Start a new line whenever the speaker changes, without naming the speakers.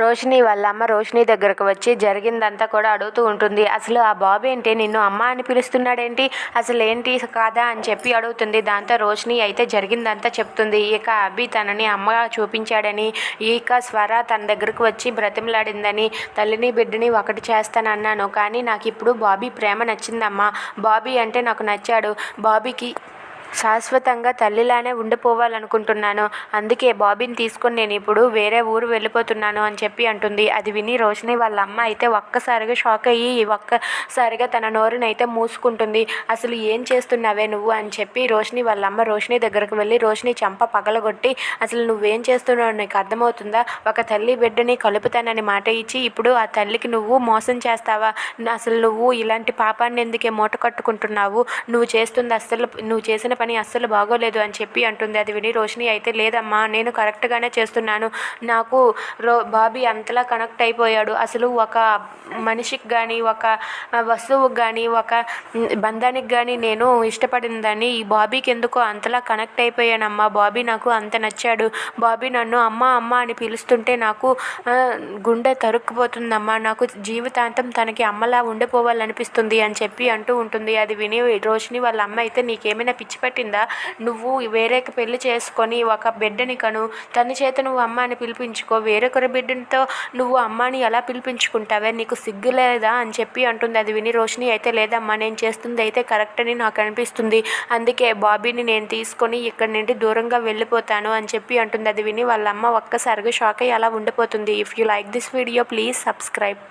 రోషిని వాళ్ళ అమ్మ రోషిని దగ్గరకు వచ్చి జరిగిందంతా కూడా అడుగుతూ ఉంటుంది. అసలు ఆ బాబు ఏంటి? నిన్ను అమ్మ అని పిలుస్తున్నాడేంటి? అసలు ఏంటి కాదా అని చెప్పి అడుగుతుంది. దాంతో రోషిని అయితే జరిగిందంతా చెప్తుంది. ఇక అభి తనని అమ్మగా చూపించాడని ఇక స్వర తన దగ్గరకు వచ్చి బ్రతిమలాడిందని తల్లిని బిడ్డని ఒకటి చేస్తానన్నాను. కానీ నాకు ఇప్పుడు బాబీ ప్రేమ నచ్చిందమ్మా. బాబీ అంటే నాకు నచ్చాడు. బాబీకి శాశ్వతంగా తల్లిలానే ఉండిపోవాలనుకుంటున్నాను. అందుకే బాబీని తీసుకొని నేను ఇప్పుడు వేరే ఊరు వెళ్ళిపోతున్నాను అని చెప్పి అంటుంది. అది విని రోషిని వాళ్ళ అమ్మ అయితే ఒక్కసారిగా షాక్ అయ్యి ఒక్కసారిగా తన నోరుని అయితే మూసుకుంటుంది. అసలు ఏం చేస్తున్నావే నువ్వు? అని చెప్పి రోషిని వాళ్ళ అమ్మ రోషిని దగ్గరకు వెళ్ళి రోషిని చంప పగలగొట్టి అసలు నువ్వేం చేస్తున్నావు నీకు అర్థమవుతుందా? ఒక తల్లి బిడ్డని కలుపుతానని మాట ఇచ్చి ఇప్పుడు ఆ తల్లికి నువ్వు మోసం చేస్తావా? అసలు నువ్వు ఇలాంటి పాపాన్ని ఎందుకే మూట కట్టుకుంటున్నావు? నువ్వు చేస్తుంది అస్సలు నువ్వు చేసిన పని అస్సలు బాగోలేదు అని చెప్పి అంటుంది. అది విని రోషిణి అయితే లేదమ్మా నేను కరెక్ట్గానే చేస్తున్నాను. నాకు రో బాబీ అంతలా కనెక్ట్ అయిపోయాడు. అసలు ఒక మనిషికి కానీ ఒక వస్తువుకి కానీ ఒక బంధానికి కానీ నేను ఇష్టపడిన దాన్ని ఈ బాబీకి ఎందుకో అంతలా కనెక్ట్ అయిపోయానమ్మా. బాబీ నాకు అంత నచ్చాడు. బాబీ నన్ను అమ్మ అమ్మ అని పిలుస్తుంటే నాకు గుండె తరుక్కుపోతుందమ్మా. నాకు జీవితాంతం తనకి అమ్మలా ఉండిపోవాలనిపిస్తుంది అని చెప్పి అంటూ ఉంటుంది. అది విని రోషిని వాళ్ళ అమ్మ అయితే నీకేమైనా పిచ్చి కింద నువ్వు వేరేకి పెళ్ళి చేసుకొని ఒక బిడ్డని కను తన చేత నువ్వు అమ్మ అని పిలిపించుకో వేరొకరి బిడ్డతో నువ్వు అమ్మని ఎలా పిలిపించుకుంటావే నీకు సిగ్గు లేదా అని చెప్పి అంటుంది. అది విని రోషిని అయితే లేదమ్మా నేను చేస్తుంది అయితే కరెక్ట్ అని నాకు అనిపిస్తుంది. అందుకే బాబీని నేను తీసుకొని ఇక్కడి నుండి దూరంగా వెళ్ళిపోతాను అని చెప్పి అంటుంది. అది విని వాళ్ళ అమ్మ ఒక్కసారిగా షాక్ అయ్యి అలా ఉండిపోతుంది. If you like this video please subscribe